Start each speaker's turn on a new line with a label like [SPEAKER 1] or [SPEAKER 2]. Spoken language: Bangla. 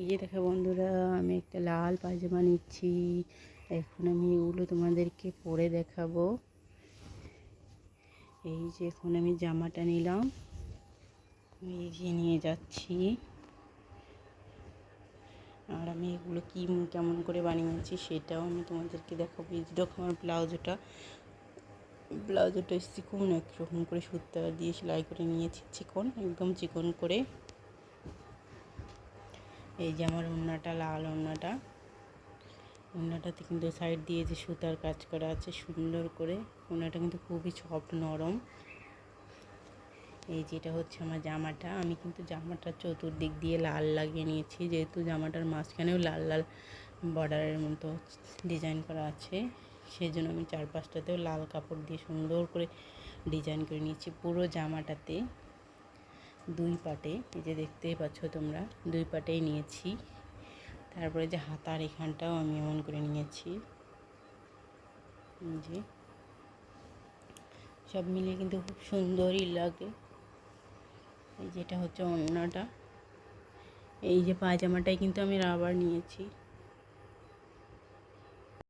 [SPEAKER 1] এই যে দেখো বন্ধুরা, আমি একটা লাল পায়জামা নিচ্ছি। এখন আমি এগুলো তোমাদেরকে পরে দেখাবো। এই যে এখন আমি জামাটা নিলাম এই যে নিয়ে যাচ্ছি। আর আমি এগুলো কি, কেমন করে বানিয়েছি সেটাও আমি তোমাদেরকে দেখাবো। এই যে দেখো আমার ব্লাউজটা ব্লাউজটা চিকন একরকম করে সুতা দিয়ে সেলাই করে নিয়েছি, চিকন, একদম চিকন করে। এই যে আমার ওড়নাটা লাল ওড়নাটা ওড়নাটাতে কিন্তু সাইড দিয়ে যে সুতার কাজ করা আছে, সুন্দর করে। ওড়নাটা কিন্তু খুবই সফট নরম। এই যেটা হচ্ছে আমার জামাটা। আমি কিন্তু জামাটার চতুর্দিক দিয়ে লাল লাগিয়ে নিয়েছি। যেহেতু জামাটার মাঝখানেও লাল লাল বর্ডারের মতো ডিজাইন করা আছে সেই জন্য আমি চারপাশটাতেও লাল কাপড় দিয়ে সুন্দর করে ডিজাইন করে নিয়েছি পুরো জামাটাতে। দুই পাটে, এই যে দেখতেই পাচ্ছ তোমরা, দুই পাটেই নিয়েছি। তারপরে যে হাতার এখানটাও আমি এমন করে নিয়েছি। যে, সব মিলিয়ে কিন্তু খুব সুন্দরই লাগে। এই যেটা হচ্ছে অন্যটা। এই যে পায়জামাটাই কিন্তু আমি রাবার নিয়েছি।